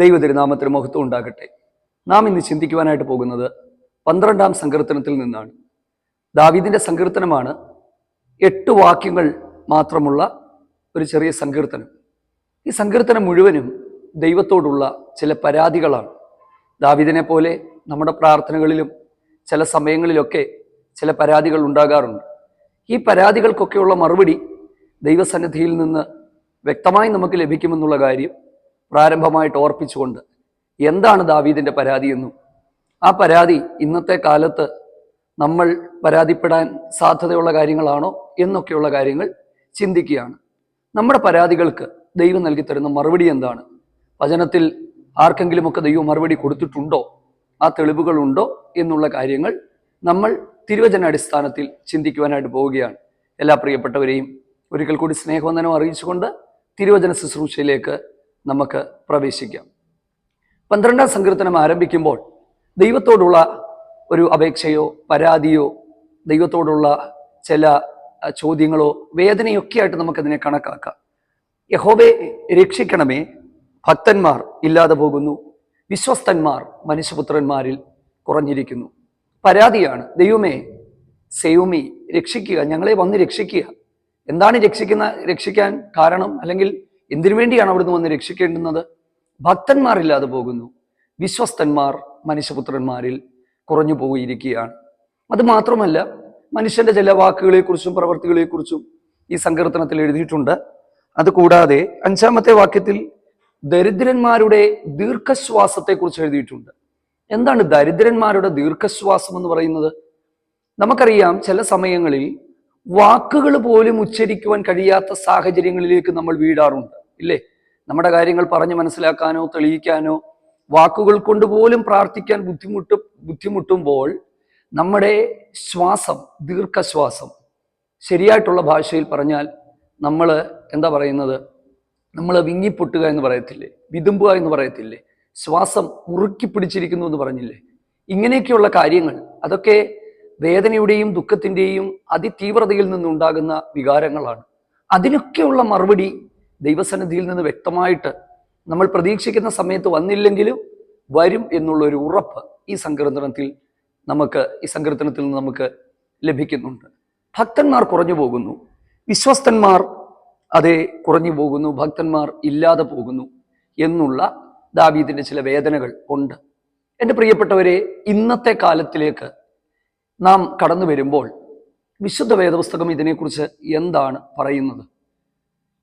ദൈവ തിരുനാമത്തിന് മഹത്വം ഉണ്ടാകട്ടെ. നാം ഇന്ന് ചിന്തിക്കുവാനായിട്ട് പോകുന്നത് പന്ത്രണ്ടാം സങ്കീർത്തനത്തിൽ നിന്നാണ്. ദാവീദിന്റെ സങ്കീർത്തനമാണ് എട്ട് വാക്യങ്ങൾ മാത്രമുള്ള ഒരു ചെറിയ സങ്കീർത്തനം. ഈ സങ്കീർത്തനം മുഴുവനും ദൈവത്തോടുള്ള ചില പരാതികളാണ്. ദാവിദിനെ പോലെ നമ്മുടെ പ്രാർത്ഥനകളിലും ചില സമയങ്ങളിലൊക്കെ ചില പരാതികൾ ഉണ്ടാകാറുണ്ട്. ഈ പരാതികൾക്കൊക്കെയുള്ള മറുപടി ദൈവസന്നിധിയിൽ നിന്ന് വ്യക്തമായി നമുക്ക് ലഭിക്കുമെന്നുള്ള കാര്യം പ്രാരംഭമായിട്ട് ഓർപ്പിച്ചുകൊണ്ട് എന്താണ് ദാവീദിന്റെ പരാതി എന്നും ആ പരാതി ഇന്നത്തെ കാലത്ത് നമ്മൾ പരാതിപ്പെടാൻ സാധ്യതയുള്ള കാര്യങ്ങളാണോ എന്നൊക്കെയുള്ള കാര്യങ്ങൾ ചിന്തിക്കുകയാണ്. നമ്മുടെ പരാതികൾക്ക് ദൈവം നൽകി തരുന്ന മറുപടി എന്താണ്? വചനത്തിൽ ആർക്കെങ്കിലുമൊക്കെ ദൈവം മറുപടി കൊടുത്തിട്ടുണ്ടോ? ആ തെളിവുകളുണ്ടോ എന്നുള്ള കാര്യങ്ങൾ നമ്മൾ തിരുവചന അടിസ്ഥാനത്തിൽ ചിന്തിക്കുവാനായിട്ട് പോവുകയാണ്. എല്ലാ പ്രിയപ്പെട്ടവരെയും ഒരിക്കൽ കൂടി സ്നേഹവന്ദനം അറിയിച്ചുകൊണ്ട് തിരുവചന ശുശ്രൂഷയിലേക്ക് നമുക്ക് പ്രവേശിക്കാം. പന്ത്രണ്ടാം സങ്കീർത്തനം ആരംഭിക്കുമ്പോൾ ദൈവത്തോടുള്ള ഒരു അപേക്ഷയോ പരാതിയോ ദൈവത്തോടുള്ള ചില ചോദ്യങ്ങളോ വേദനയൊക്കെ ആയിട്ട് നമുക്കതിനെ കണക്കാക്കാം. യഹോബെ രക്ഷിക്കണമേ. ഭക്തന്മാർ ഇല്ലാതെ പോകുന്നു. വിശ്വസ്തന്മാർ മനുഷ്യപുത്രന്മാരിൽ കുറഞ്ഞിരിക്കുന്നു. പരാതിയാണ് ദൈവമേ സേവമി രക്ഷിക്കുക. ഞങ്ങളെ വന്ന് രക്ഷിക്കുക. എന്താണ് രക്ഷിക്കുന്ന രക്ഷിക്കാൻ കാരണം? അല്ലെങ്കിൽ എന്തിനു വേണ്ടിയാണ് അവിടുന്ന് വന്ന് രക്ഷിക്കേണ്ടുന്നത്? ഭക്തന്മാരില്ലാതെ പോകുന്നു. വിശ്വസ്തന്മാർ മനുഷ്യപുത്രന്മാരിൽ കുറഞ്ഞു പോയിരിക്കുകയാണ്. അത് മാത്രമല്ല മനുഷ്യന്റെ ചില വാക്കുകളെക്കുറിച്ചും പ്രവൃത്തികളെക്കുറിച്ചും ഈ സങ്കീർത്തനത്തിൽ എഴുതിയിട്ടുണ്ട്. അതുകൂടാതെ അഞ്ചാമത്തെ വാക്യത്തിൽ ദരിദ്രന്മാരുടെ ദീർഘശ്വാസത്തെക്കുറിച്ച് എഴുതിയിട്ടുണ്ട്. എന്താണ് ദരിദ്രന്മാരുടെ ദീർഘശ്വാസം എന്ന് പറയുന്നത്? നമുക്കറിയാം ചില സമയങ്ങളിൽ വാക്കുകൾ പോലും ഉച്ചരിക്കുവാൻ കഴിയാത്ത സാഹചര്യങ്ങളിലേക്ക് നമ്മൾ വീടാറുണ്ട് ഇല്ലേ? നമ്മുടെ കാര്യങ്ങൾ പറഞ്ഞ് മനസ്സിലാക്കാനോ തെളിയിക്കാനോ വാക്കുകൾ കൊണ്ട് പോലും പ്രാർത്ഥിക്കാൻ ബുദ്ധിമുട്ട് ബുദ്ധിമുട്ടുമ്പോൾ നമ്മുടെ ശ്വാസം ദീർഘശ്വാസം ശരിയായിട്ടുള്ള ഭാഷയിൽ പറഞ്ഞാൽ നമ്മൾ എന്താ പറയുന്നത്? നമ്മൾ വിങ്ങിപ്പൊട്ടുക എന്ന് പറയത്തില്ലേ? വിതുമ്പുക എന്ന് പറയത്തില്ലേ? ശ്വാസം മുറുക്കി പിടിച്ചിരിക്കുന്നു എന്ന് പറഞ്ഞില്ലേ? ഇങ്ങനെയൊക്കെയുള്ള കാര്യങ്ങൾ അതൊക്കെ വേദനയുടെയും ദുഃഖത്തിന്റെയും അതിതീവ്രതയിൽ നിന്നുണ്ടാകുന്ന വികാരങ്ങളാണ്. അതിനൊക്കെയുള്ള മറുപടി ദൈവസന്നിധിയിൽ നിന്ന് വ്യക്തമായിട്ട് നമ്മൾ പ്രതീക്ഷിക്കുന്ന സമയത്ത് വന്നില്ലെങ്കിലും വരും എന്നുള്ളൊരു ഉറപ്പ് ഈ സങ്കീർത്തനത്തിൽ നമുക്ക് ഈ സങ്കീർത്തനത്തിൽ നിന്ന് നമുക്ക് ലഭിക്കുന്നുണ്ട്. ഭക്തന്മാർ കുറഞ്ഞു പോകുന്നു. വിശ്വസ്തന്മാർ അതെ കുറഞ്ഞു പോകുന്നു. ഭക്തന്മാർ ഇല്ലാതെ പോകുന്നു എന്നുള്ള ദാവീദിന്റെ ചില വേദനകൾ ഉണ്ട്. എന്റെ പ്രിയപ്പെട്ടവരെ ഇന്നത്തെ കാലത്തിലേക്ക് നാം കടന്നു വരുമ്പോൾ വിശുദ്ധ വേദപുസ്തകം ഇതിനെക്കുറിച്ച് എന്താണ് പറയുന്നത്?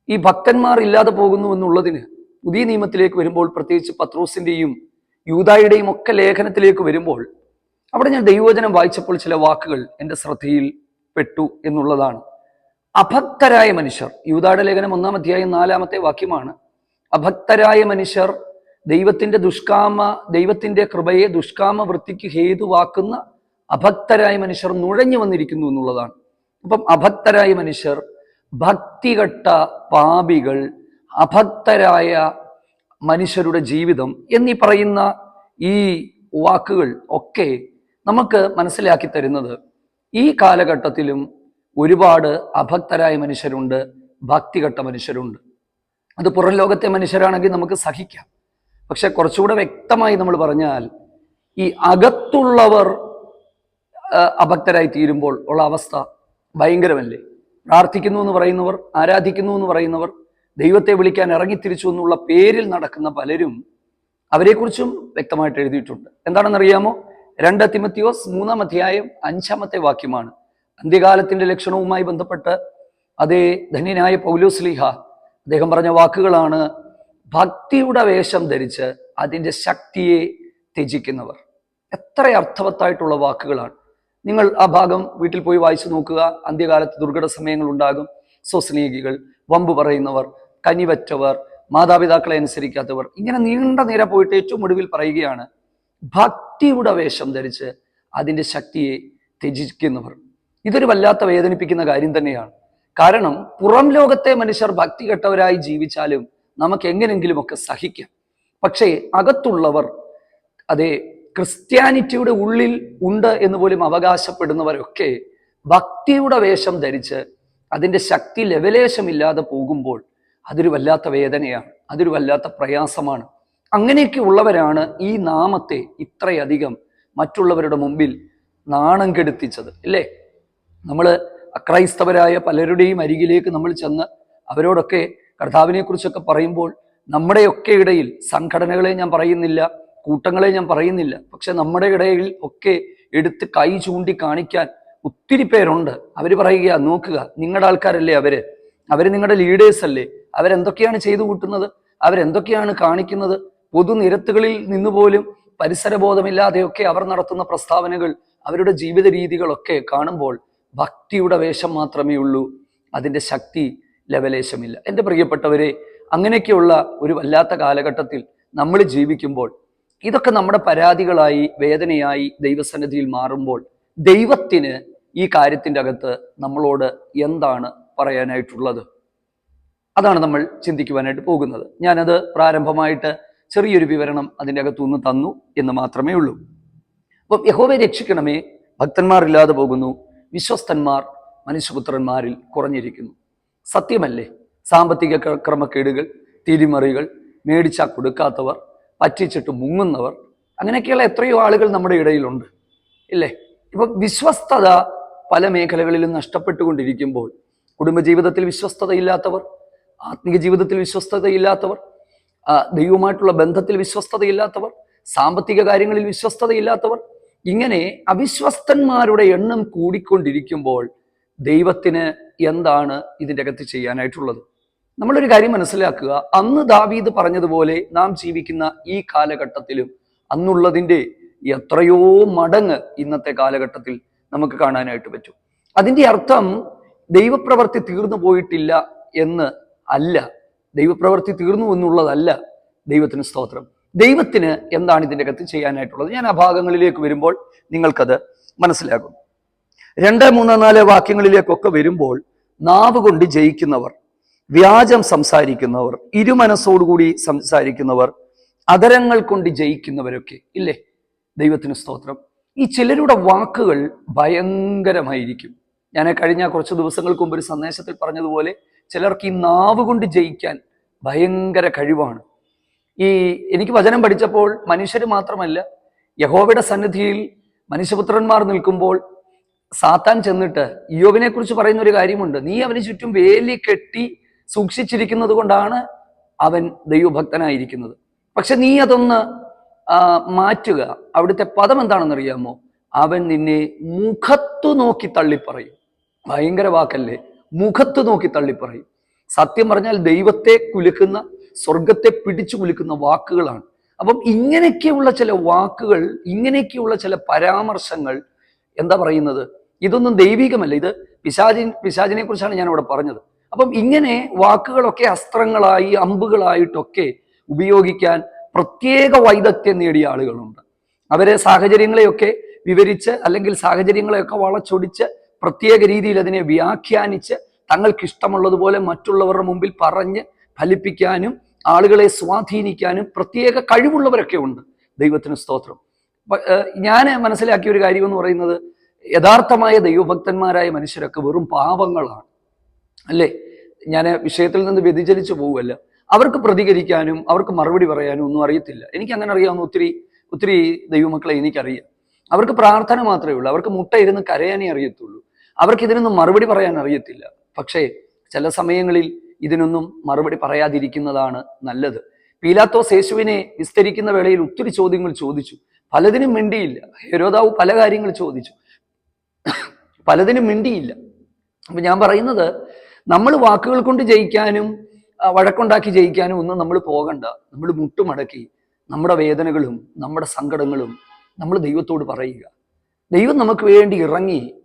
ഈ ഭക്തന്മാർ ഇല്ലാതെ പോകുന്നു എന്നുള്ളതിന് പുതിയ നിയമത്തിലേക്ക് വരുമ്പോൾ പ്രത്യേകിച്ച് പത്രോസിന്റെയും യൂതായുടെയും ഒക്കെ ലേഖനത്തിലേക്ക് വരുമ്പോൾ അവിടെ ഞാൻ ദൈവവചനം വായിച്ചപ്പോൾ ചില വാക്കുകൾ എന്റെ ശ്രദ്ധയിൽ പെട്ടു എന്നുള്ളതാണ്. അഭക്തരായ മനുഷ്യർ യൂതായുടെ ലേഖനം ഒന്നാം അധ്യായം നാലാമത്തെ വാക്യമാണ്. അഭക്തരായ മനുഷ്യർ ദൈവത്തിന്റെ ദുഷ്കാമ ദൈവത്തിന്റെ കൃപയെ ദുഷ്കാമ വൃത്തിക്ക് ഹേതുവാക്കുന്ന അഭക്തരായ മനുഷ്യർ നുഴഞ്ഞു വന്നിരിക്കുന്നു എന്നുള്ളതാണ്. അപ്പം അഭക്തരായ മനുഷ്യർ ഭക്തികെട്ട പാപികൾ അഭക്തരായ മനുഷ്യരുടെ ജീവിതം എന്നീ പറയുന്ന ഈ വാക്കുകൾ ഒക്കെ നമുക്ക് മനസ്സിലാക്കി തരുന്നത്. ഈ കാലഘട്ടത്തിലും ഒരുപാട് അഭക്തരായ മനുഷ്യരുണ്ട് ഭക്തികെട്ട മനുഷ്യരുണ്ട്. അത് പുറം ലോകത്തെ മനുഷ്യരാണെങ്കിൽ നമുക്ക് സഹിക്കാം. പക്ഷെ കുറച്ചുകൂടെ വ്യക്തമായി നമ്മൾ പറഞ്ഞാൽ ഈ അകത്തുള്ളവർ അഭക്തരായി തീരുമ്പോൾ ഉള്ള അവസ്ഥ ഭയങ്കരമല്ലേ? പ്രാർത്ഥിക്കുന്നു എന്ന് പറയുന്നവർ ആരാധിക്കുന്നു എന്ന് പറയുന്നവർ ദൈവത്തെ വിളിക്കാൻ ഇറങ്ങിത്തിരിച്ചു എന്നുള്ള പേരിൽ നടക്കുന്ന പലരും അവരെക്കുറിച്ചും വ്യക്തമായിട്ട് എഴുതിയിട്ടുണ്ട്. എന്താണെന്നറിയാമോ? രണ്ട് തിമത്തിയോസ് മൂന്നാം അധ്യായം അഞ്ചാമത്തെ വാക്യമാണ്. അന്ത്യകാലത്തിന്റെ ലക്ഷണവുമായി ബന്ധപ്പെട്ട് അതേ ധന്യനായ പൗലോസ്ലിഹ അദ്ദേഹം പറഞ്ഞ വാക്കുകളാണ് ഭക്തിയുടെ വേഷം ധരിച്ച് അതിന്റെ ശക്തിയെ ത്യജിക്കുന്നവർ. എത്ര അർത്ഥവത്തായിട്ടുള്ള വാക്കുകളാണ്. നിങ്ങൾ ആ ഭാഗം വീട്ടിൽ പോയി വായിച്ചു നോക്കുക. അന്ത്യകാലത്ത് ദുർഘട സമയങ്ങൾ ഉണ്ടാകും. സ്വസ്നേഹികൾ വമ്പ് പറയുന്നവർ കനിവറ്റവർ മാതാപിതാക്കളെ അനുസരിക്കാത്തവർ ഇങ്ങനെ നീണ്ട നിര പോയിട്ട് ഏറ്റവും ഒടുവിൽ പറയുകയാണ് ഭക്തിയുടെ വേഷം ധരിച്ച് അതിന്റെ ശക്തിയെ ത്യജിക്കുന്നവർ. ഇതൊരു വല്ലാത്ത വേദനിപ്പിക്കുന്ന കാര്യം തന്നെയാണ്. കാരണം പുറം ലോകത്തെ മനുഷ്യർ ഭക്തി കെട്ടവരായി ജീവിച്ചാലും നമുക്ക് എങ്ങനെങ്കിലുമൊക്കെ സഹിക്കാം. പക്ഷേ അകത്തുള്ളവർ അതെ ക്രിസ്ത്യാനിറ്റിയുടെ ഉള്ളിൽ ഉണ്ട് എന്ന് പോലും അവകാശപ്പെടുന്നവരൊക്കെ ഭക്തിയുടെ വേഷം ധരിച്ച് അതിന്റെ ശക്തി ലെവലേശമില്ലാതെ പോകുമ്പോൾ അതൊരു വല്ലാത്ത വേദനയാണ് അതൊരു വല്ലാത്ത പ്രയാസമാണ്. അങ്ങനെയൊക്കെ ഉള്ളവരാണ് ഈ നാമത്തെ ഇത്രയധികം മറ്റുള്ളവരുടെ മുമ്പിൽ നാണം കെടുത്തിച്ചത് അല്ലേ നമ്മൾ അക്രൈസ്തവരായ പലരുടെയും അരികിലേക്ക് നമ്മൾ ചെന്ന് അവരോടൊക്കെ കർത്താവിനെക്കുറിച്ചൊക്കെ പറയുമ്പോൾ നമ്മുടെയൊക്കെ ഇടയിൽ സംഘടനകളെ ഞാൻ പറയുന്നില്ല കൂട്ടങ്ങളെ ഞാൻ പറയുന്നില്ല. പക്ഷെ നമ്മുടെ ഇടയിൽ ഒക്കെ എടുത്ത് കൈ ചൂണ്ടി കാണിക്കാൻ ഒത്തിരി പേരുണ്ട്. അവർ പറയുക നോക്കുക നിങ്ങളുടെ ആൾക്കാരല്ലേ അവർ? അവർ നിങ്ങളുടെ ലീഡേഴ്സ് അല്ലേ? അവരെന്തൊക്കെയാണ് ചെയ്തു കൂട്ടുന്നത്? അവരെന്തൊക്കെയാണ് കാണിക്കുന്നത്? പൊതുനിരത്തുകളിൽ നിന്നുപോലും പരിസരബോധമില്ലാതെയൊക്കെ അവർ നടത്തുന്ന പ്രസ്താവനകൾ അവരുടെ ജീവിത രീതികളൊക്കെ കാണുമ്പോൾ ഭക്തിയുടെ വേഷം മാത്രമേ ഉള്ളൂ. അതിന്റെ ശക്തി ലവലേശമില്ല. എന്റെ പ്രിയപ്പെട്ടവരെ അങ്ങനെയൊക്കെയുള്ള ഒരു വല്ലാത്ത കാലഘട്ടത്തിൽ നമ്മൾ ജീവിക്കുമ്പോൾ ഇതൊക്കെ നമ്മുടെ പരാതികളായി വേദനയായി ദൈവസന്നിധിയിൽ മാറുമ്പോൾ ദൈവത്തിന് ഈ കാര്യത്തിന്റെ അകത്ത് നമ്മളോട് എന്താണ് പറയാനായിട്ടുള്ളത്? അതാണ് നമ്മൾ ചിന്തിക്കുവാനായിട്ട് പോകുന്നത്. ഞാനത് പ്രാരംഭമായിട്ട് ചെറിയൊരു വിവരണം അതിന്റെ അകത്തുനിന്ന് തന്നു എന്ന് മാത്രമേ ഉള്ളൂ. അപ്പം യഹോവെ രക്ഷിക്കണമേ ഭക്തന്മാരില്ലാതെ പോകുന്നു വിശ്വസ്തന്മാർ മനുഷ്യപുത്രന്മാരിൽ കുറഞ്ഞിരിക്കുന്നു. സത്യമല്ലേ? സാമ്പത്തിക ക്ര- ക്രമക്കേടുകൾ തിരിമറികൾ മേടിച്ചാൽ കൊടുക്കാത്തവർ പറ്റിച്ചിട്ട് മുങ്ങുന്നവർ അങ്ങനെയൊക്കെയുള്ള എത്രയോ ആളുകൾ നമ്മുടെ ഇടയിലുണ്ട്. ഇല്ലേ? ഇപ്പൊ വിശ്വസ്തത പല മേഖലകളിലും നഷ്ടപ്പെട്ടുകൊണ്ടിരിക്കുമ്പോൾ കുടുംബജീവിതത്തിൽ വിശ്വസ്തതയില്ലാത്തവർ ആത്മീയ ജീവിതത്തിൽ വിശ്വസ്തതയില്ലാത്തവർ ഇല്ലാത്തവർ ദൈവവുമായിട്ടുള്ള ബന്ധത്തിൽ വിശ്വസ്തതയില്ലാത്തവർ സാമ്പത്തിക കാര്യങ്ങളിൽ വിശ്വസ്തതയില്ലാത്തവർ ഇങ്ങനെ അവിശ്വസ്തന്മാരുടെ എണ്ണം കൂടിക്കൊണ്ടിരിക്കുമ്പോൾ ദൈവത്തിന് എന്താണ് ഇതിന്റെ അകത്ത് ചെയ്യാനായിട്ടുള്ളത്? നമ്മളൊരു കാര്യം മനസ്സിലാക്കുക. അന്ന് ദാവീദ് പറഞ്ഞതുപോലെ നാം ജീവിക്കുന്ന ഈ കാലഘട്ടത്തിലും അന്നുള്ളതിന്റെ എത്രയോ മടങ്ങ് ഇന്നത്തെ കാലഘട്ടത്തിൽ നമുക്ക് കാണാനായിട്ട് പറ്റും. അതിന്റെ അർത്ഥം ദൈവപ്രവർത്തി തീർന്നു പോയിട്ടില്ല എന്ന് അല്ല. ദൈവപ്രവൃത്തി തീർന്നു എന്നുള്ളതല്ല ദൈവത്തിന് സ്തോത്രം. ദൈവത്തിന് എന്താണ് ഇതിന്റെ അകത്ത് ചെയ്യാനായിട്ടുള്ളത്? ഞാൻ ആ ഭാഗങ്ങളിലേക്ക് വരുമ്പോൾ നിങ്ങൾക്കത് മനസ്സിലാകും. രണ്ട് മൂന്ന് നാല് വാക്യങ്ങളിലേക്കൊക്കെ വരുമ്പോൾ നാവ് കൊണ്ട് ജയിക്കുന്നവർ വ്യാജം സംസാരിക്കുന്നവർ ഇരുമനസ്സോടുകൂടി സംസാരിക്കുന്നവർ അതരങ്ങൾ കൊണ്ട് ജയിക്കുന്നവരൊക്കെ ഇല്ലേ? ദൈവത്തിന് സ്തോത്രം. ഈ ചിലരുടെ വാക്കുകൾ ഭയങ്കരമായിരിക്കും. ഞാൻ കഴിഞ്ഞ കുറച്ച് ദിവസങ്ങൾക്ക് മുമ്പ് ഒരു സന്ദേശത്തിൽ പറഞ്ഞതുപോലെ ചിലർക്ക് ഈ നാവ് കൊണ്ട് ജയിക്കാൻ ഭയങ്കര കഴിവാണ്. ഈ എനിക്ക് വചനം പഠിച്ചപ്പോൾ മനുഷ്യർ മാത്രമല്ല യഹോവയുടെ സന്നിധിയിൽ മനുഷ്യപുത്രന്മാർ നിൽക്കുമ്പോൾ സാത്താൻ ചെന്നിട്ട് യോവിനെ കുറിച്ച് പറയുന്ന ഒരു കാര്യമുണ്ട്. നീ അവന് ചുറ്റും വേലി കെട്ടി സൂക്ഷിച്ചിരിക്കുന്നത് കൊണ്ടാണ് അവൻ ദൈവഭക്തനായിരിക്കുന്നത്. പക്ഷെ നീ അതൊന്ന് മാറ്റുക. അവിടുത്തെ പദം എന്താണെന്നറിയാമോ? അവൻ നിന്നെ മുഖത്തു നോക്കി തള്ളിപ്പറയും. ഭയങ്കര വാക്കല്ലേ? മുഖത്ത് നോക്കി തള്ളിപ്പറയും. സത്യം പറഞ്ഞാൽ ദൈവത്തെ കുലുക്കുന്ന സ്വർഗത്തെ പിടിച്ചു കുലുക്കുന്ന വാക്കുകളാണ്. അപ്പം ഇങ്ങനെയൊക്കെയുള്ള ചില വാക്കുകൾ ഇങ്ങനെയൊക്കെയുള്ള ചില പരാമർശങ്ങൾ എന്താ പറയുന്നത്? ഇതൊന്നും ദൈവികമല്ല. ഇത് പിശാചി പിശാചിനെ കുറിച്ചാണ് ഞാൻ ഇവിടെ പറഞ്ഞത്. അപ്പം ഇങ്ങനെ വാക്കുകളൊക്കെ അസ്ത്രങ്ങളായി അമ്പുകളായിട്ടൊക്കെ ഉപയോഗിക്കാൻ പ്രത്യേക വൈദഗ്ധ്യം നേടിയ ആളുകളുണ്ട്. അവരെ സാഹചര്യങ്ങളെയൊക്കെ വിവരിച്ച് അല്ലെങ്കിൽ സാഹചര്യങ്ങളെയൊക്കെ വളച്ചൊടിച്ച് പ്രത്യേക രീതിയിൽ അതിനെ വ്യാഖ്യാനിച്ച് തങ്ങൾക്ക് ഇഷ്ടമുള്ളതുപോലെ മറ്റുള്ളവരുടെ മുമ്പിൽ പറഞ്ഞ് ഫലിപ്പിക്കാനും ആളുകളെ സ്വാധീനിക്കാനും പ്രത്യേക കഴിവുള്ളവരൊക്കെ ഉണ്ട്. ദൈവത്തിന് സ്തോത്രം. ഞാൻ മനസ്സിലാക്കിയ ഒരു കാര്യം എന്ന് പറയുന്നത് യഥാർത്ഥമായ ദൈവഭക്തന്മാരായ മനുഷ്യരൊക്കെ വെറും പാവങ്ങളാണ്. അല്ലേ? ഞാൻ വിഷയത്തിൽ നിന്ന് വ്യതിചലിച്ചു പോവുമല്ല അവർക്ക് പ്രതികരിക്കാനും അവർക്ക് മറുപടി പറയാനും ഒന്നും അറിയത്തില്ല. എനിക്ക് അങ്ങനെ അറിയാവുന്ന ഒത്തിരി ഒത്തിരി ദൈവമക്കളെ എനിക്കറിയാം. അവർക്ക് പ്രാർത്ഥന മാത്രമേ ഉള്ളൂ. അവർക്ക് മുട്ട ഇരുന്ന് കരയാനേ അറിയത്തുള്ളൂ. അവർക്ക് ഇതിനൊന്നും മറുപടി പറയാൻ അറിയത്തില്ല. പക്ഷേ ചില സമയങ്ങളിൽ ഇതിനൊന്നും മറുപടി പറയാതിരിക്കുന്നതാണ് നല്ലത്. പീലാത്തോസ് യേശുവിനെ വിസ്തരിക്കുന്ന വേളയിൽ ഒത്തിരി ചോദ്യങ്ങൾ ചോദിച്ചു. പലതിനും മിണ്ടിയില്ല. ഹെരോദാവ് പല കാര്യങ്ങൾ ചോദിച്ചു. പലതിനും മിണ്ടിയില്ല. അപ്പൊ ഞാൻ പറയുന്നത് നമ്മൾ വാക്കുകൾ കൊണ്ട് ജയിക്കാനും വഴക്കുണ്ടാക്കി ജയിക്കാനും ഒന്നും നമ്മൾ പോകണ്ട. നമ്മൾ മുട്ടുമടക്കി നമ്മുടെ വേദനകളും നമ്മുടെ സങ്കടങ്ങളും നമ്മൾ ദൈവത്തോട് പറയുക. ദൈവം നമുക്ക് വേണ്ടി ഇറങ്ങി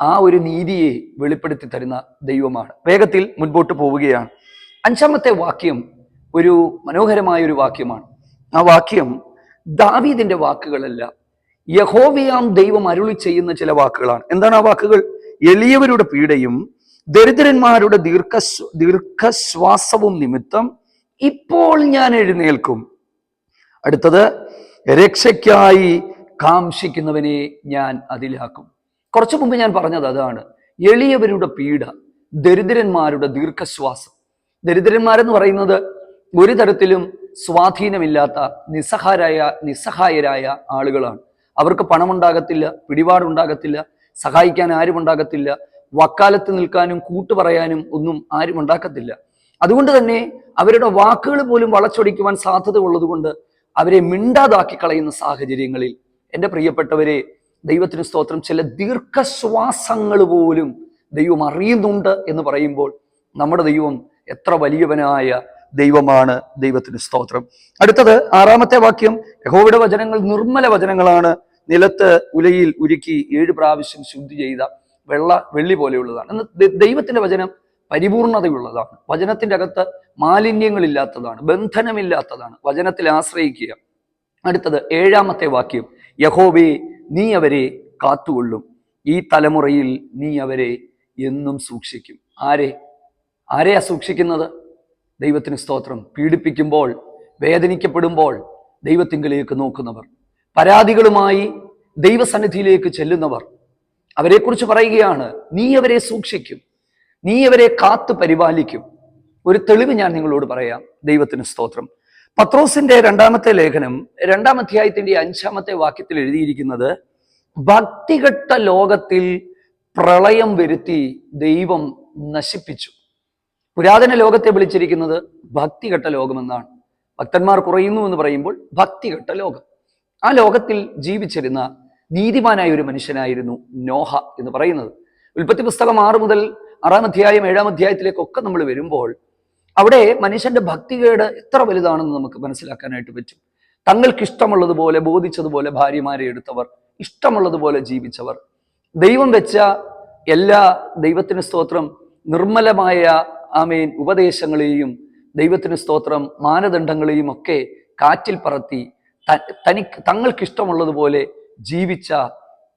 ആ ഒരു നീതിയെ വെളിപ്പെടുത്തി തരുന്ന ദൈവമാണ്. വേഗത്തിൽ മുൻപോട്ട് പോവുകയാണ്. അഞ്ചാമത്തെ വാക്യം ഒരു മനോഹരമായ ഒരു വാക്യമാണ്. ആ വാക്യം ദാവീദിന്റെ വാക്കുകളല്ല യഹോവയാം ദൈവം അരുളി ചെയ്യുന്ന ചില വാക്കുകളാണ്. എന്താണ് ആ വാക്കുകൾ? എളിയവരുടെ പീഡയും ദരിദ്രന്മാരുടെ ദീർഘ ദീർഘശ്വാസവും നിമിത്തം ഇപ്പോൾ ഞാൻ എഴുന്നേൽക്കും. അടുത്തത് രക്ഷയ്ക്കായി കാംഷിക്കുന്നവനെ ഞാൻ അതിലാക്കും. കുറച്ചു മുമ്പ് ഞാൻ പറഞ്ഞത് അതാണ്. എളിയവരുടെ പീഡ ദരിദ്രന്മാരുടെ ദീർഘശ്വാസം. ദരിദ്രന്മാരെന്ന് പറയുന്നത് ഒരു തരത്തിലും സ്വാധീനമില്ലാത്ത നിസ്സഹാരായ നിസ്സഹായരായ ആളുകളാണ്. അവർക്ക് പണമുണ്ടാകത്തില്ല പിടിപാടുണ്ടാകത്തില്ല സഹായിക്കാൻ ആരും ഉണ്ടാകത്തില്ല വക്കാലത്ത് നിൽക്കാനും കൂട്ടുപറയാനും ഒന്നും ആരും ഉണ്ടാക്കത്തില്ല. അതുകൊണ്ട് തന്നെ അവരുടെ വാക്കുകൾ പോലും വളച്ചൊടിക്കുവാൻ സാധ്യത ഉള്ളതുകൊണ്ട് അവരെ മിണ്ടാതാക്കി കളയുന്ന സാഹചര്യങ്ങളിൽ എന്റെ പ്രിയപ്പെട്ടവരെ ദൈവത്തിന് സ്തോത്രം. ചില ദീർഘശ്വാസങ്ങൾ പോലും ദൈവം അറിയുന്നുണ്ട് എന്ന് പറയുമ്പോൾ നമ്മുടെ ദൈവം എത്ര വലിയവനായ ദൈവമാണ് ദൈവത്തിന് സ്തോത്രം. അടുത്തത് ആറാമത്തെ വാക്യം യഹോവയുടെ വചനങ്ങൾ നിർമ്മല വചനങ്ങളാണ്. നിലത്ത് ഉലയിൽ ഉരുക്കി ഏഴ് പ്രാവശ്യം ശുദ്ധി ചെയ്ത വെള്ള വെള്ളി പോലെയുള്ളതാണ്. എന്ന് ദൈവത്തിന്റെ വചനം പരിപൂർണതയുള്ളതാണ്. വചനത്തിന്റെ അകത്ത് മാലിന്യങ്ങളില്ലാത്തതാണ് ബന്ധനമില്ലാത്തതാണ്. വചനത്തിൽ ആശ്രയിക്കുക. അടുത്തത് ഏഴാമത്തെ വാക്യം. യഹോബി നീ അവരെ കാത്തുകൊള്ളും. ഈ തലമുറയിൽ നീ അവരെ എന്നും സൂക്ഷിക്കും. ആരെ? ആരെയാ സൂക്ഷിക്കുന്നത്? ദൈവത്തിന് സ്തോത്രം. പീഡിപ്പിക്കുമ്പോൾ വേദനിക്കപ്പെടുമ്പോൾ ദൈവത്തിങ്കിലേക്ക് നോക്കുന്നവർ. പരാതികളുമായി ദൈവസന്നിധിയിലേക്ക് ചെല്ലുന്നവർ. അവരെക്കുറിച്ച് പറയുകയാണ് നീ അവരെ സൂക്ഷിക്കും. നീ അവരെ കാത്തു പരിപാലിക്കും. ഒരു തെളിവ് ഞാൻ നിങ്ങളോട് പറയാം. ദൈവത്തിന് സ്തോത്രം. പത്രോസിന്റെ രണ്ടാമത്തെ ലേഖനം രണ്ടാം അധ്യായത്തിന്റെ അഞ്ചാമത്തെ വാക്യത്തിൽ എഴുതിയിരിക്കുന്നത് ഭക്തികെട്ട ലോകത്തിൽ പ്രളയം വരുത്തി ദൈവം നശിപ്പിച്ചു. പുരാതന ലോകത്തെ വിളിച്ചിരിക്കുന്നത് ഭക്തികെട്ട ലോകമെന്നാണ്. ഭക്തന്മാർ കുറയുന്നു എന്ന് പറയുമ്പോൾ ഭക്തികെട്ട ലോകം. ആ ലോകത്തിൽ ജീവിച്ചിരുന്ന നീതിമാനായ ഒരു മനുഷ്യനായിരുന്നു നോഹ എന്ന് പറയുന്നത്. ഉൽപ്പത്തി പുസ്തകം ആറ് മുതൽ ആറാം അധ്യായം ഏഴാം അധ്യായത്തിലേക്കൊക്കെ നമ്മൾ വരുമ്പോൾ അവിടെ മനുഷ്യന്റെ ഭക്തികേട് എത്ര വലുതാണെന്ന് നമുക്ക് മനസ്സിലാക്കാനായിട്ട് പറ്റും. തങ്ങൾക്ക് ഇഷ്ടമുള്ളതുപോലെ ബോധിച്ചതുപോലെ ഭാര്യമാരെ എടുത്തവർ ഇഷ്ടമുള്ളതുപോലെ ജീവിച്ചവർ. ദൈവം വെച്ച എല്ലാ ദൈവത്തിന് സ്തോത്രം നിർമ്മലമായ ആമേൻ ഉപദേശങ്ങളെയും ദൈവത്തിന് സ്തോത്രം മാനദണ്ഡങ്ങളെയും ഒക്കെ കാറ്റിൽ പറത്തി തനിക്ക് തങ്ങൾക്ക് ഇഷ്ടമുള്ളതുപോലെ ജീവിച്ച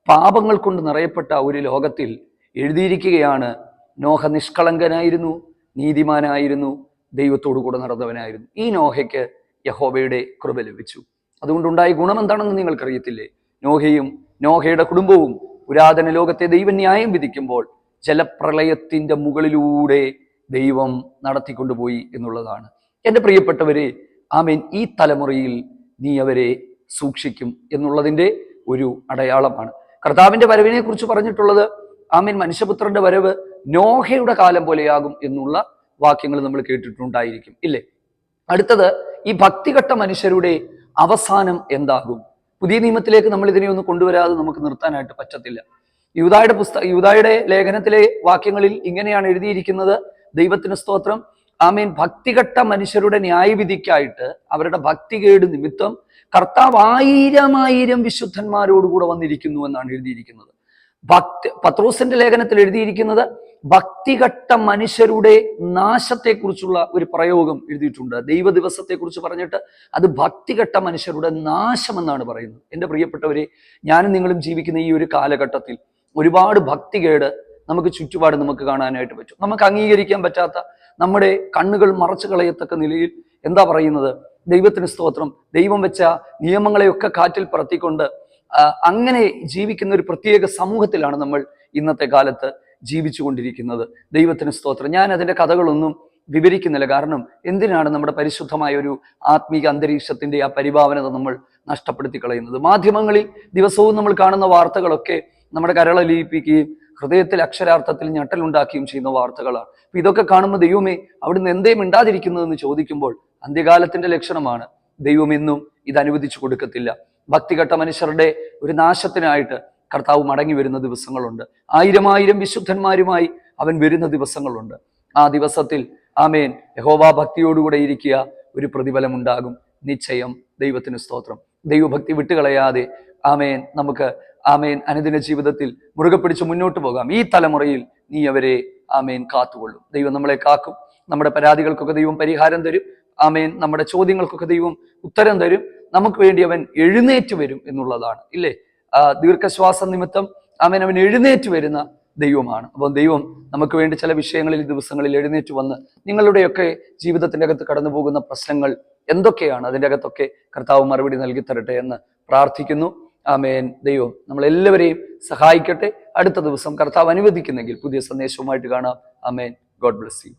പാപങ്ങൾ കൊണ്ട് നിറയപ്പെട്ട ഒരു ലോകത്തിൽ എഴുതിയിരിക്കുകയാണ് നോഹ നിഷ്കളങ്കനായിരുന്നു നീതിമാനായിരുന്നു ദൈവത്തോടു കൂടെ നടന്നവനായിരുന്നു. ഈ നോഹയ്ക്ക് യഹോബയുടെ കൃപ ലഭിച്ചു. അതുകൊണ്ടുണ്ടായ ഗുണം എന്താണെന്ന് നിങ്ങൾക്കറിയത്തില്ലേ? നോഹയും നോഹയുടെ കുടുംബവും പുരാതന ലോകത്തെ ദൈവം ന്യായം വിധിക്കുമ്പോൾ ജലപ്രളയത്തിന്റെ മുകളിലൂടെ ദൈവം നടത്തിക്കൊണ്ടുപോയി എന്നുള്ളതാണ്. എന്റെ പ്രിയപ്പെട്ടവരെ ആമേൻ. ഈ തലമുറയിൽ നീ അവരെ സൂക്ഷിക്കും എന്നുള്ളതിന്റെ ഒരു അടയാളമാണ്. കർത്താവിന്റെ വരവിനെ കുറിച്ച് പറഞ്ഞിട്ടുള്ളത് ആമീൻ മനുഷ്യപുത്രന്റെ വരവ് നോഹയുടെ കാലം പോലെയാകും എന്നുള്ള വാക്യങ്ങൾ നമ്മൾ കേട്ടിട്ടുണ്ടായിരിക്കും. ഇല്ലേ? അടുത്തത് ഈ ഭക്തിഘട്ട മനുഷ്യരുടെ അവസാനം എന്താകും? പുതിയ നിയമത്തിലേക്ക് നമ്മൾ ഇതിനെ ഒന്ന് കൊണ്ടുവരാതെ നമുക്ക് നിർത്താനായിട്ട് പറ്റത്തില്ല. യൂതായുടെ പുസ്തക യൂതായുടെ ലേഖനത്തിലെ വാക്യങ്ങളിൽ ഇങ്ങനെയാണ് എഴുതിയിരിക്കുന്നത്. ദൈവത്തിന് സ്തോത്രം. ആമീൻ ഭക്തിഘട്ട മനുഷ്യരുടെ ന്യായവിധിക്കായിട്ട് അവരുടെ ഭക്തികേട് നിമിത്തം കർത്താവ് ആയിരം ആയിരം വിശുദ്ധന്മാരോടുകൂടെ വന്നിരിക്കുന്നു എന്നാണ് എഴുതിയിരിക്കുന്നത്. ഭക്തി പത്രോസിന്റെ ലേഖനത്തിൽ എഴുതിയിരിക്കുന്നത് ഭക്തിഘട്ട മനുഷ്യരുടെ നാശത്തെക്കുറിച്ചുള്ള ഒരു പ്രയോഗം എഴുതിയിട്ടുണ്ട്. ദൈവ ദിവസത്തെക്കുറിച്ച് പറഞ്ഞിട്ട് അത് ഭക്തിഘട്ട മനുഷ്യരുടെ നാശമെന്നാണ് പറയുന്നത്. എന്റെ പ്രിയപ്പെട്ടവരെ ഞാനും നിങ്ങളും ജീവിക്കുന്ന ഈ ഒരു കാലഘട്ടത്തിൽ ഒരുപാട് ഭക്തികേട് നമുക്ക് ചുറ്റുപാട് നമുക്ക് കാണാനായിട്ട് പറ്റും. നമുക്ക് അംഗീകരിക്കാൻ പറ്റാത്ത നമ്മുടെ കണ്ണുകൾ മറച്ചു കളയത്തക്ക നിലയിൽ എന്താ പറയുന്നത്? ദൈവത്തിന് സ്തോത്രം. ദൈവം വെച്ച നിയമങ്ങളെയൊക്കെ കാറ്റിൽ പറത്തിക്കൊണ്ട് അങ്ങനെ ജീവിക്കുന്ന ഒരു പ്രത്യേക സമൂഹത്തിലാണ് നമ്മൾ ഇന്നത്തെ കാലത്ത് ജീവിച്ചു കൊണ്ടിരിക്കുന്നത് ദൈവത്തിന് സ്തോത്രം. ഞാൻ അതിന്റെ കഥകളൊന്നും വിവരിക്കുന്നില്ല. കാരണം എന്തിനാണ് നമ്മുടെ പരിശുദ്ധമായ ഒരു ആത്മീക അന്തരീക്ഷത്തിന്റെ ആ പരിഭാവനത നമ്മൾ നഷ്ടപ്പെടുത്തി കളയുന്നത് മാധ്യമങ്ങളിൽ ദിവസവും നമ്മൾ കാണുന്ന വാർത്തകളൊക്കെ നമ്മുടെ കരളലിയിപ്പിക്കുകയും ഹൃദയത്തിൽ അക്ഷരാർത്ഥത്തിൽ ഞെട്ടലുണ്ടാക്കുകയും ചെയ്യുന്ന വാർത്തകളാണ്. അപ്പൊ ഇതൊക്കെ കാണുമ്പോൾ ദൈവമേ അവിടുന്ന് എന്തേ മിണ്ടാതിരിക്കുന്നതെന്ന് ചോദിക്കുമ്പോൾ അന്ത്യകാലത്തിന്റെ ലക്ഷണമാണ്. ദൈവം എന്നും ഇത് അനുവദിച്ചു കൊടുക്കത്തില്ല. ഭക്തിഘട്ട മനുഷ്യരുടെ ഒരു നാശത്തിനായിട്ട് കർത്താവ് മടങ്ങി വരുന്ന ദിവസങ്ങളുണ്ട്. ആയിരം ആയിരം വിശുദ്ധന്മാരുമായി അവൻ വരുന്ന ദിവസങ്ങളുണ്ട്. ആ ദിവസത്തിൽ ആമേൻ യഹോവ ഭക്തിയോടുകൂടെ ഇരിക്കുക ഒരു പ്രതിഫലം ഉണ്ടാകും നിശ്ചയം ദൈവത്തിന് സ്തോത്രം. ദൈവഭക്തി വിട്ടുകളയാതെ ആമേൻ നമുക്ക് ആമേൻ. അനുദിന ജീവിതത്തിൽ മുറുകെ പിടിച്ച് മുന്നോട്ട് പോകാം. ഈ തലമുറയിൽ നീ അവരെ ആമേൻ കാത്തുകൊള്ളും. ദൈവം നമ്മളെ കാക്കും. നമ്മുടെ പരാതികൾക്കൊക്കെ ദൈവം പരിഹാരം തരും. ആമേൻ. നമ്മുടെ ചോദ്യങ്ങൾക്കൊക്കെ ദൈവം ഉത്തരം തരും. നമുക്ക് വേണ്ടി അവൻ എഴുന്നേറ്റ് വരും എന്നുള്ളതാണ്. ഇല്ലേ? ദീർഘശ്വാസ നിമിത്തം ആമേൻ അവൻ എഴുന്നേറ്റ് വരുന്ന ദൈവമാണ്. അപ്പോൾ ദൈവം നമുക്ക് വേണ്ടി ചില വിഷയങ്ങളിൽ ദിവസങ്ങളിൽ എഴുന്നേറ്റ് വന്ന് നിങ്ങളുടെയൊക്കെ ജീവിതത്തിന്റെ അകത്ത് കടന്നു പോകുന്ന പ്രശ്നങ്ങൾ എന്തൊക്കെയാണ്? അതിന്റെ അകത്തൊക്കെ കർത്താവ് മറുപടി നൽകി തരട്ടെ എന്ന് പ്രാർത്ഥിക്കുന്നു. ആമേൻ. ദൈവം നമ്മളെല്ലാവരെയും സഹായിക്കട്ടെ. അടുത്ത ദിവസം കർത്താവ് അനുവദിക്കുന്നെങ്കിൽ പുതിയ സന്ദേശവുമായിട്ട് കാണാം. ആമേൻ. God bless you.